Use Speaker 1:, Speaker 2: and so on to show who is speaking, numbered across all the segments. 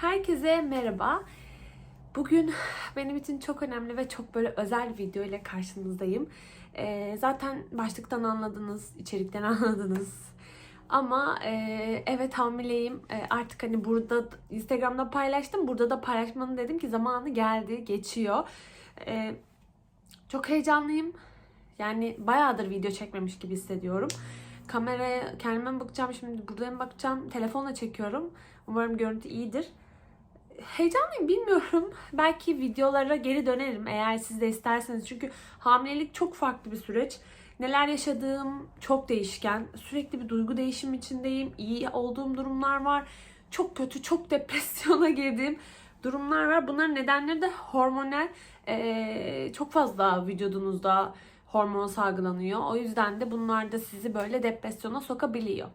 Speaker 1: Herkese merhaba. Bugün benim için çok önemli ve çok böyle özel bir video ile karşınızdayım. Ee, zaten başlıktan anladınız, içerikten anladınız. Ama e, evet hamileyim. E, artık hani burada Instagram'da paylaştım. Burada da paylaşmanın dedim ki zamanı geldi, geçiyor. E, çok heyecanlıyım. Yani bayağıdır video çekmemiş gibi hissediyorum. Kameraya kendime bakacağım şimdi buradaya mı bakacağım? Telefonla çekiyorum. Umarım görüntü iyidir. Heyecanlıyım bilmiyorum. Belki videolara geri dönerim eğer siz de isterseniz. Çünkü hamilelik çok farklı bir süreç. Neler yaşadığım çok değişken. Sürekli bir duygu değişim içindeyim. İyi olduğum durumlar var. Çok kötü, çok depresyona girdiğim durumlar var. Bunların nedenleri de hormonal. Ee, çok fazla vücudunuzda hormon salgılanıyor. O yüzden de bunlar da sizi böyle depresyona sokabiliyor.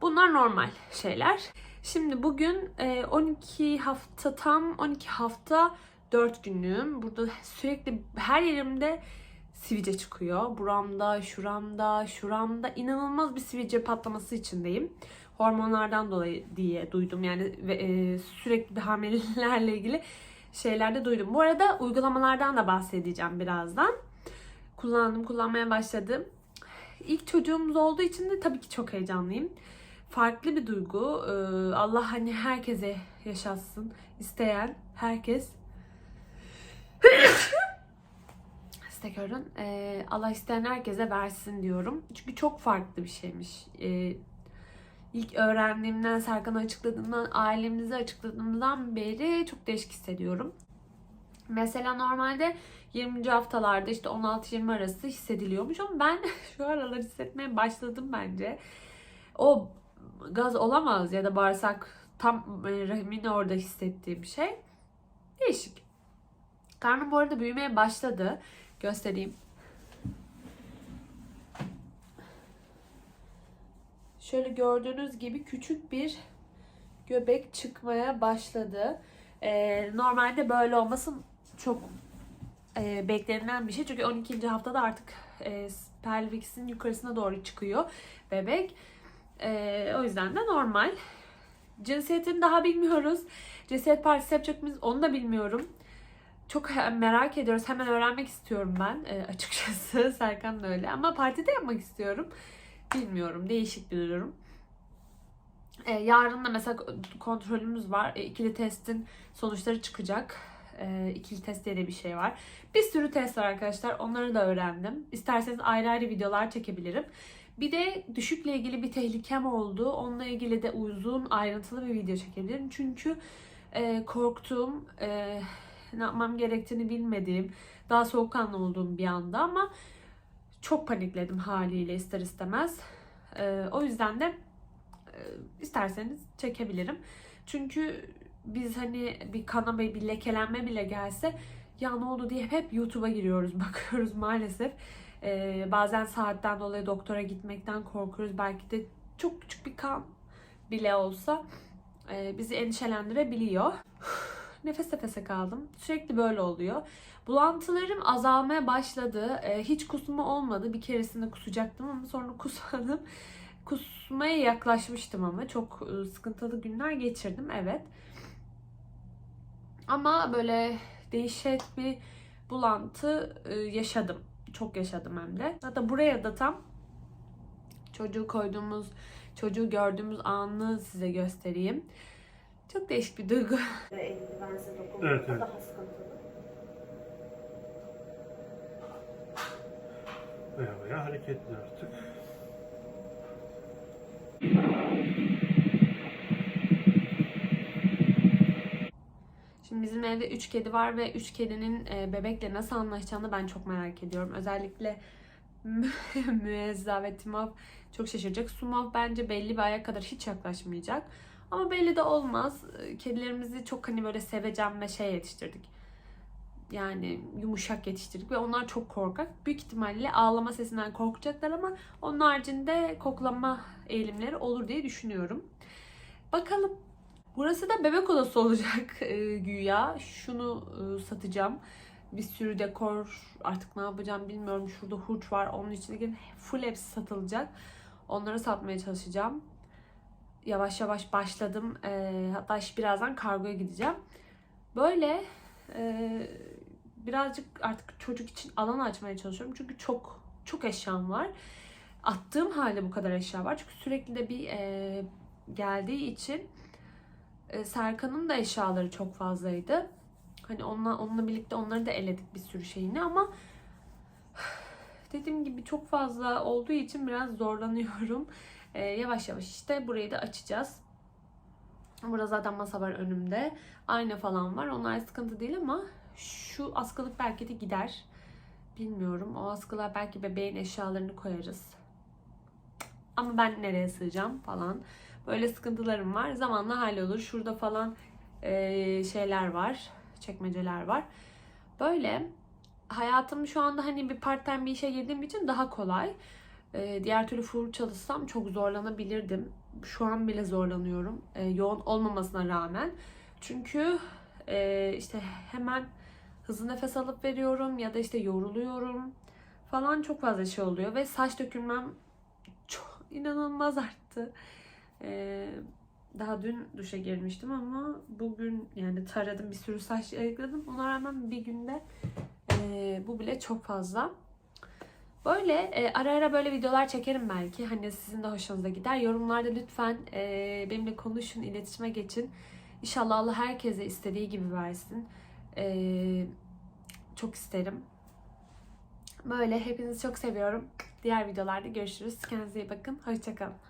Speaker 1: Bunlar normal şeyler. Şimdi bugün e, 12 hafta tam 12 hafta 4 günlüğüm. Burada sürekli her yerimde sivilce çıkıyor. Buramda, şuramda, şuramda inanılmaz bir sivilce patlaması içindeyim. Hormonlardan dolayı diye duydum. Yani e, sürekli bir hamilelerle ilgili şeylerde duydum. Bu arada uygulamalardan da bahsedeceğim birazdan. Kullandım, kullanmaya başladım. İlk çocuğumuz olduğu için de tabii ki çok heyecanlıyım. Farklı bir duygu. Ee, Allah hani herkese yaşatsın. İsteyen herkes size görün. Ee, Allah isteyen herkese versin diyorum. Çünkü çok farklı bir şeymiş. Ee, ilk öğrendiğimden, Serkan'a açıkladığımdan, ailemize açıkladığımdan beri çok değişik hissediyorum. Mesela normalde 20. haftalarda işte 16-20 arası hissediliyormuş ama ben şu aralar hissetmeye başladım bence. O gaz olamaz ya da bağırsak tam e, rahimin orada hissettiğim şey. Değişik. Karnım bu arada büyümeye başladı. Göstereyim. Şöyle gördüğünüz gibi küçük bir göbek çıkmaya başladı. Ee, normalde böyle olması çok e, beklenilen bir şey. Çünkü 12. haftada artık e, pelviksin yukarısına doğru çıkıyor bebek. E, o yüzden de normal. Cinsiyetini daha bilmiyoruz. Cinsiyet partisi yapacak mıyız onu da bilmiyorum. Çok merak ediyoruz. Hemen öğrenmek istiyorum ben e, açıkçası. Serkan da öyle. Ama partide yapmak istiyorum. Bilmiyorum. Değişik bir durum. E, yarın da mesela kontrolümüz var. E, ikili testin sonuçları çıkacak. E, ikili test diye de bir şey var. Bir sürü test var arkadaşlar. Onları da öğrendim. İsterseniz ayrı ayrı videolar çekebilirim. Bir de düşükle ilgili bir tehlikem oldu. Onunla ilgili de uzun ayrıntılı bir video çekebilirim. Çünkü e, korktuğum, e, ne yapmam gerektiğini bilmediğim, daha soğukkanlı olduğum bir anda ama çok panikledim haliyle ister istemez. E, o yüzden de e, isterseniz çekebilirim. Çünkü biz hani bir kanama, bir lekelenme bile gelse ya ne oldu diye hep YouTube'a giriyoruz, bakıyoruz maalesef. Ee, bazen saatten dolayı doktora gitmekten korkuyoruz. Belki de çok küçük bir kan bile olsa e, bizi endişelendirebiliyor. Nefes nefese kaldım. Sürekli böyle oluyor. Bulantılarım azalmaya başladı. E, hiç kusma olmadı. Bir keresinde kusacaktım ama sonra kusmadım. Kusmaya yaklaşmıştım ama çok e, sıkıntılı günler geçirdim. Evet. Ama böyle değişik bir bulantı e, yaşadım. Çok yaşadım hem de. Hatta buraya da tam çocuğu koyduğumuz, çocuğu gördüğümüz anı size göstereyim. Çok değişik bir duygu.
Speaker 2: Evet, evet.
Speaker 1: Daha sıkıntılı.
Speaker 2: Baya baya hareketli artık.
Speaker 1: Bizim evde 3 kedi var ve 3 kedinin e, bebekle nasıl anlaşacağını ben çok merak ediyorum. Özellikle Müezza ve Timov çok şaşıracak. Sumov bence belli bir aya kadar hiç yaklaşmayacak. Ama belli de olmaz. E, Kedilerimizi çok hani böyle sevecen ve şey yetiştirdik. Yani yumuşak yetiştirdik ve onlar çok korkak. Büyük ihtimalle ağlama sesinden korkacaklar ama onun haricinde koklama eğilimleri olur diye düşünüyorum. Bakalım Burası da bebek odası olacak e, güya. Şunu e, satacağım. Bir sürü dekor artık ne yapacağım bilmiyorum. Şurada hurç var. Onun içindeki full hepsi satılacak. Onları satmaya çalışacağım. yavaş yavaş başladım. Ee, hatta birazdan kargoya gideceğim. Böyle e, birazcık artık çocuk için alan açmaya çalışıyorum. Çünkü çok çok eşyam var. Attığım halde bu kadar eşya var. Çünkü sürekli de bir e, geldiği için e, Serkan'ın da eşyaları çok fazlaydı. Hani onunla, onunla birlikte onları da eledik bir sürü şeyini ama dediğim gibi çok fazla olduğu için biraz zorlanıyorum. E, yavaş yavaş işte burayı da açacağız. Burada zaten masa var önümde. Ayna falan var. Onlar sıkıntı değil ama şu askılık belki de gider. Bilmiyorum. O askılar belki bebeğin eşyalarını koyarız. Ama ben nereye sığacağım falan. Böyle sıkıntılarım var. Zamanla hallolur. Şurada falan eee, şeyler var. Çekmeceler var. Böyle hayatım şu anda hani bir part time bir işe girdiğim için daha kolay. Eee, diğer türlü full çalışsam çok zorlanabilirdim. Şu an bile zorlanıyorum. Eee, yoğun olmamasına rağmen. Çünkü eee, işte hemen hızlı nefes alıp veriyorum ya da işte yoruluyorum falan çok fazla şey oluyor ve saç dökülmem çok inanılmaz arttı. Ee, daha dün duşa girmiştim ama bugün yani taradım bir sürü saç ayıkladım. Ona rağmen bir günde e, bu bile çok fazla. Böyle e, ara ara böyle videolar çekerim belki. Hani sizin de hoşunuza gider. Yorumlarda lütfen e, benimle konuşun, iletişime geçin. İnşallah Allah herkese istediği gibi versin. E, çok isterim. Böyle hepinizi çok seviyorum. Diğer videolarda görüşürüz. Kendinize iyi bakın. Hoşçakalın.